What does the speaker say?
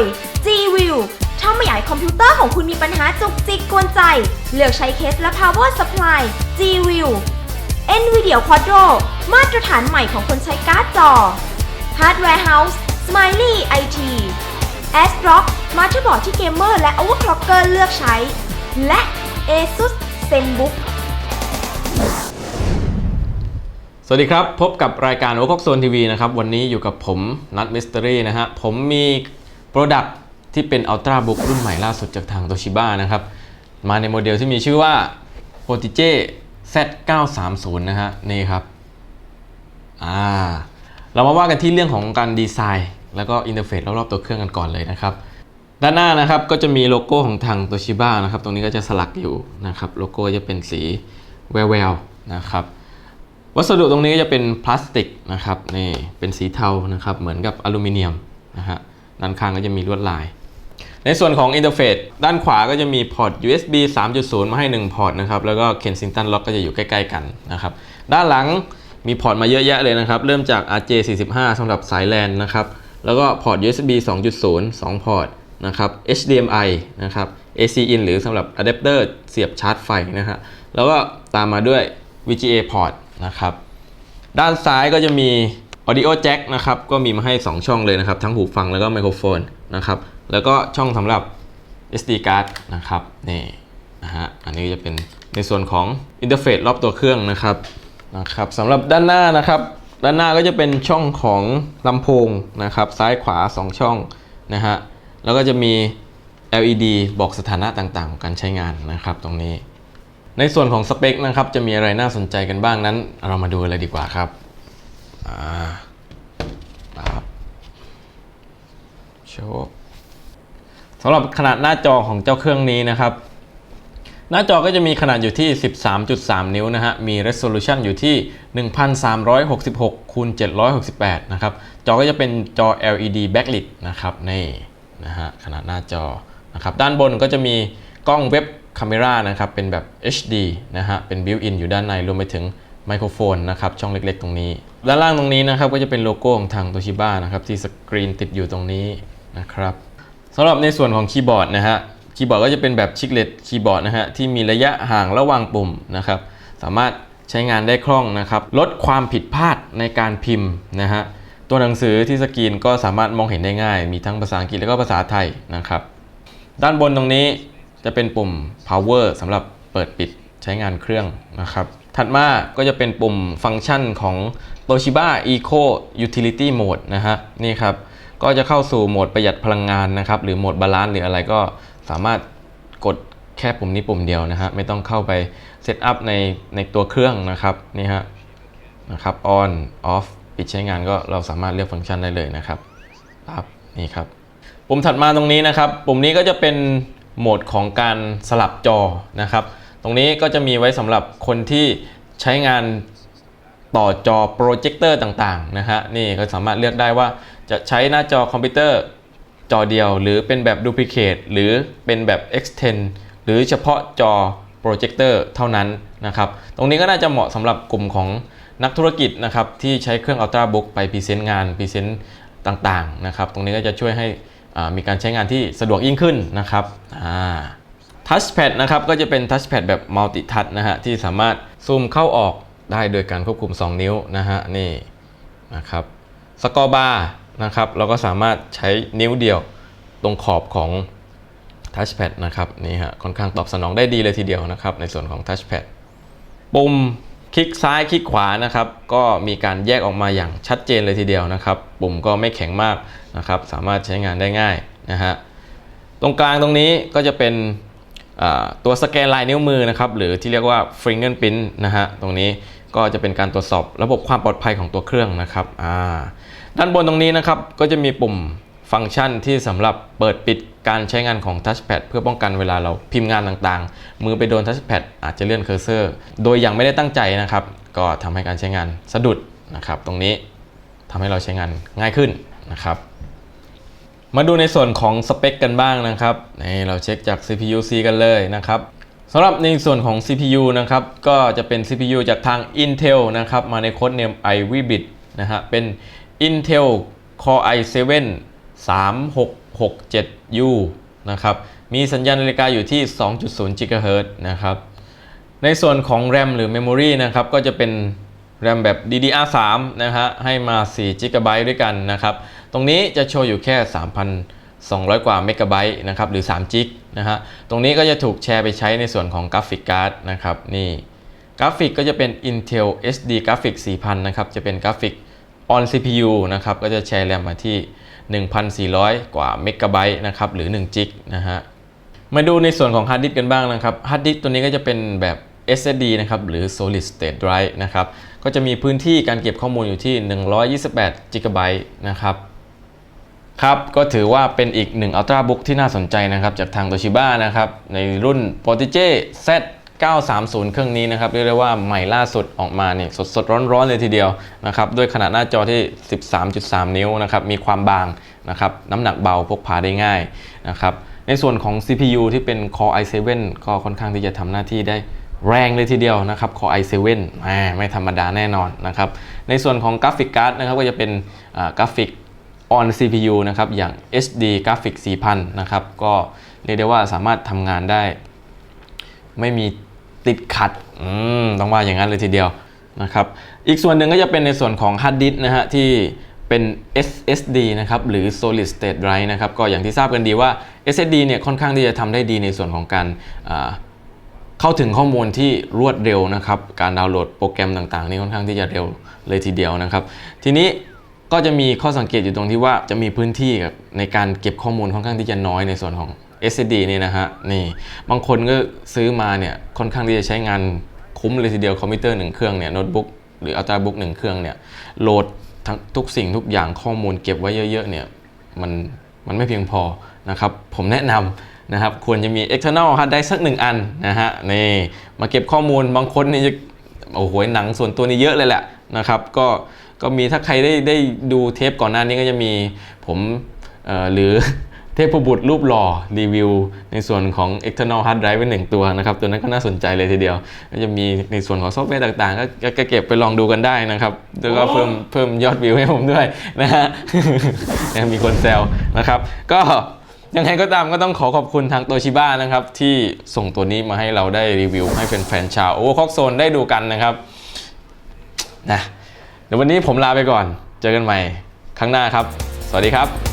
ย G-View ถ้าไม่อยากคอมพิวเตอร์ของคุณมีปัญหาจุกจิกกวนใจ เลือกใช้เคสและ power supply G-View NVIDIA Quadro มาตรฐานใหม่ของคนใช้การ์ดจอ Hardware House Smiley IT ASRock มาตรบอร์ดที่เกมเมอร์และ overclocker เลือกใช้ และ ASUS ZenBook สวัสดีครับ พบกับรายการโอคอกโซนทีวีนะครับ วันนี้อยู่กับผมนัทมิส t ต r รีนะฮะ ผมมี โปรดักที่เป็นอัลตร้าบุ๊กรุ่นใหม่ล่าสุดจากทางโตชิบ้านะครับ มาในโมเดลที่มีชื่อว่า p o t i g e Z930 นะฮะนี่ครับอ่าเรามาว่ากันที่เรื่องของการดีไซน์ แล้วก็อินเทอร์เฟซรอบๆตัวเครื่องกันก่อนเลยนะครับ ด้านหน้านะครับก็จะมีโลโก้ของทางโตชิบ้านะครับ ตรงนี้ก็จะสลักอยู่นะครับโลโก้จะเป็นสีแววๆนะครับวัสดุตรงนี้ก็จะเป็นพลาสติกนะครับนี่เป็นสีเทานะครับเหมือนกับอลูมิเนียมนะฮะ ด้านข้างก็จะมีลวดลาย ในส่วนของอินเทอร์เฟซด้านขวาก็จะมีพอร์ต USB 3.0 มาให้ 1 พอร์ตนะครับแล้วก็ Kensington Lock ก็จะอยู่ใกล้ๆกันนะครับด้านหลังมีพอร์ตมาเยอะแยะเลยนะครับ เริ่มจาก RJ45 สำหรับสายแลนนะครับแล้วก็พอร์ต USB 2.0 2 พอร์ตนะครับ HDMI นะครับ AC in หรือสำหรับอะแดปเตอร์เสียบชาร์จไฟนะฮะแล้วก็ตามมาด้วย VGA port นะครับ ด้านซ้ายก็จะมี audio jack นะครับก็มีมาให้ 2 ช่องเลยนะครับ ทั้งหูฟังแล้วก็ไมโครโฟนนะครับแล้วก็ช่องสำหรับ SD card นะครับนี่นะฮะอันนี้จะเป็นในส่วนของอินเทอร์เฟซรอบตัวเครื่องนะครับนะครับสำหรับด้านหน้านะครับ ด้านหน้าก็จะเป็นช่องของลำโพงนะครับ ซ้ายขวา 2 ช่องนะฮะแล้วก็จะมี LED บอกสถานะต่างๆ ของการใช้งานนะครับตรงนี้ ในส่วนของสเปคนะครับจะมีอะไรน่าสนใจกันบ้างนั้น เรามาดูเลยดีกว่าครับ อ่าครับโชว์สำหรับขนาดหน้าจอของเจ้าเครื่องนี้นะครับ หน้าจอก็จะมีขนาดอยู่ที่ 13.3 นิ้วนะฮะ มี resolution อยู่ที่ 1366คูณ768 นะครับ จอก็จะเป็นจอ LED backlit นะครับ นี่นะฮะ ขนาดหน้าจอนะครับ ด้านบนก็จะมีกล้องเว็บคาเมรานะครับ เป็นแบบ HD นะฮะ เป็น built in อยู่ด้านใน รวมไปถึง ไมโครโฟนนะครับช่องเล็กๆ ตรงนี้ ด้านล่างตรงนี้นะครับก็จะเป็นโลโก้ของทาง Toshiba นะครับที่สกรีนติดอยู่ตรงนี้นะครับสำหรับในส่วนของคีย์บอร์ดนะฮะคีย์บอร์ดก็จะเป็นแบบชิคเลตคีย์บอร์ดนะฮะที่มีระยะห่างระหว่างปุ่มนะครับสามารถใช้งานได้คล่องนะครับลดความผิดพลาดในการพิมพ์นะฮะตัวหนังสือที่สกรีนก็สามารถมองเห็นได้ง่าย มีทั้งภาษาอังกฤษแล้วก็ภาษาไทยนะครับ ด้านบนตรงนี้จะเป็นปุ่ม power สำหรับเปิดปิด ใช้งานเครื่องนะครับ ถัดมาก็จะเป็นปุ่มฟังก์ชันของ Toshiba Eco Utility Mode นะฮะ นี่ครับ ก็จะเข้าสู่โหมดประหยัดพลังงานนะครับ หรือโหมดบาลานซ์หรืออะไรก็สามารถกดแค่ปุ่มนี้ปุ่มเดียวนะฮะ ไม่ต้องเข้าไปเซตอัพในในตัวเครื่องนะครับ นี่ฮะ นะครับ on off ปิดใช้งานก็เราสามารถเลือกฟังก์ชันได้เลยนะครับครับนี่ครับ ปุ่มถัดมาตรงนี้นะครับ ปุ่มนี้ก็จะเป็นโหมดของการสลับจอนะครับ ตรงนี้ก็จะมีไว้สำหรับคนที่ใช้งานต่อจอโปรเจคเตอร์ต่างๆนะฮะนี่ก็สามารถเลือกได้ว่าจะใช้หน้าจอคอมพิวเตอร์จอเดียว หรือเป็นแบบดูพิเคทหรือเป็นแบบ extend หรือเฉพาะจอโปรเจคเตอร์เท่านั้นนะครับ ตรงนี้ก็น่าจะเหมาะสำหรับกลุ่มของนักธุรกิจนะครับที่ใช้เครื่อง Ultrabook ไปพรีเซนต์งานพรีเซนต์ต่างๆนะครับ ตรงนี้ก็จะช่วยให้มีการใช้งานที่สะดวกยิ่งขึ้นนะครับอ่า ทัชแพดนะครับก็จะเป็นทัชแพดแบบมัลติทัชนะฮะที่สามารถซูมเข้าออกได้โดยการควบคุม 2 นิ้วนะฮะนี่นะครับสกอร์บาร์นะครับเราก็สามารถใช้นิ้วเดียวตรงขอบของทัชแพดนะครับนี่ฮะค่อนข้างตอบสนองได้ดีเลยทีเดียวนะครับในส่วนของทัชแพดปุ่มคลิกซ้ายคลิกขวานะครับก็มีการแยกออกมาอย่างชัดเจนเลยทีเดียวนะครับ ปุ่มก็ไม่แข็งมากนะครับ สามารถใช้งานได้ง่ายนะฮะตรงกลางตรงนี้ก็จะเป็น ตัวสแกนลายนิ้วมือนะครับหรือที่เรียกว่า fingerprint นะฮะตรงนี้ก็จะเป็นการตรวจสอบระบบความปลอดภัยของตัวเครื่องนะครับด้านบนตรงนี้นะครับก็จะมีปุ่มฟังก์ชันที่สำหรับเปิดปิดการใช้งานของทัชแพดเพื่อป้องกันเวลาเราพิมพ์งานต่างๆ มือไปโดนทัชแพดอาจจะเลื่อนเคอร์เซอร์ โดยยังไม่ได้ตั้งใจนะครับ ก็ทำให้การใช้งานสะดุดนะครับ ตรงนี้ทำให้เราใช้งานง่ายขึ้นนะครับ มาดูในส่วนของสเปคกันบ้างนะครับนี่เราเช็คจาก CPU-C กันเลยนะครับสำหรับในส่วนของ CPU นะครับ ก็จะเป็น CPU จากทาง Intel นะครับ มาในโค้ดเนม Ivy Bit นะฮะ เป็น Intel Core i7 3667U นะครับ มีสัญญาณนาฬิกาอยู่ที่ 2.0 GHz นะครับ ในส่วนของ RAM หรือ Memory นะครับ ก็จะเป็น RAM แบบ DDR3 นะฮะ ให้มา 4 GB ด้วยกันนะครับ ตรงนี้จะโชว์อยู่แค่ 3,200 กว่าเมกะไบต์นะครับหรือ3 g นะฮะตรงนี้ก็จะถูกแชร์ไปใช้ในส่วนของกราฟิกการ์ดนะครับนี่กราฟิกก็จะเป็น Intel SD Graphic 4000นะครับจะเป็นกราฟิก on CPU นะครับก็จะแชร์แรมมาที่ 1,400 กว่าเมกะไบต์นะครับหรือ1จิกนะฮะมาดูในส่วนของฮาร์ดดิสก์กันบ้างนะครับฮาร์ดดิสก์ตัวนี้ก็จะเป็นแบบ SSD นะครับหรือ Solid State Drive นะครับก็จะมีพื้นที่การเก็บข้อมูลอยู่ที่ 128 GB นะครับ ครับ ก็ถือว่าเป็นอีกหนึ่ง Ultrabook ที่น่าสนใจนะครับ จากทาง Toshiba นะครับ ในรุ่น Protege Z 930 เครื่องนี้นะครับ เรียกได้ว่าใหม่ล่าสุดออกมาเนี่ยสดๆ ร้อนๆ เลยทีเดียวนะครับ ด้วยขนาดหน้าจอที่ 13.3 นิ้วนะครับ มีความบางนะครับ น้ำหนักเบาพกพาได้ง่ายนะครับ ในส่วนของ CPU ที่เป็น Core i7 ก็ค่อนข้างที่จะทำหน้าที่ได้แรงเลยทีเดียวนะครับ Core i7 แหมไม่ธรรมดาแน่นอนนะครับ ในส่วนของกราฟิกการ์ดนะครับก็จะเป็นกราฟิก on CPU นะครับอย่าง HD Graphic 4000 นะครับ ก็เรียกได้ว่าสามารถทำงานได้ ไม่มีติดขัดต้องว่าอย่างนั้นเลยทีเดียวนะครับ อีกส่วนหนึ่งก็จะเป็นในส่วนของ hard disk นะฮะที่เป็น SSD นะครับหรือ solid state drive นะครับก็อย่างที่ทราบกันดีว่า SSD เนี่ยค่อนข้างที่จะทำได้ดีในส่วนของการเข้าถึงข้อมูลที่รวดเร็วนะครับ การดาวน์โหลดโปรแกรมต่างๆ นี่ค่อนข้างที่จะเร็วเลยทีเดียวนะครับ ทีนี้ ก็จะมีข้อสังเกตอยู่ตรงที่ว่าจะมีพื้นที่กับในการเก็บข้อมูลค่อนข้างที่จะน้อยในส่วนของ SSD นี่นะฮะนี่บางคนก็ซื้อมาเนี่ยค่อนข้างที่จะใช้งานคุ้มเลยทีเดียวคอมพิวเตอร์หนึ่งเครื่องเนี่ยโน้ตบุ๊กหรืออัลตราบุ๊กหนึ่งเครื่องเนี่ยโหลดทั้งทุกสิ่งทุกอย่างข้อมูลเก็บไว้เยอะๆเนี่ยมันมันไม่เพียงพอนะครับผมแนะนำนะครับควรจะมี external hard drive สักหนึ่งอันนะฮะนี่มาเก็บข้อมูลบางคนนี่จะโอ้โหหนังส่วนตัวนี้เยอะเลยแหละนะครับก็ ก็มีถ้าใครได้ได้ดูเทปก่อนหน้านี้ก็จะมีผมเอ่อหรือเทพบุตรรูปหล่อรีวิว ในส่วนของ external hard drive ไว้หนึ่งตัวนะครับ ตัวนั้นก็น่าสนใจเลยทีเดียว ก็จะมีในส่วนของซอฟต์แวร์ต่างๆ ก็ก็ก็เก็บไปลองดูกันได้นะครับ แล้วก็เพิ่มเพิ่มยอดวิวให้ผมด้วยนะฮะยังมีคนแซวนะครับ ก็ยังไงก็ตามก็ต้องขอขอบคุณทางโตชิบ้านะครับ ที่ส่งตัวนี้มาให้เราได้รีวิว ให้แฟนๆชาวโอเวอร์คอกโซนได้ดูกันนะครับนะ เดี๋ยววันนี้ผมลาไปก่อน เจอกันใหม่ครั้งหน้าครับ สวัสดีครับ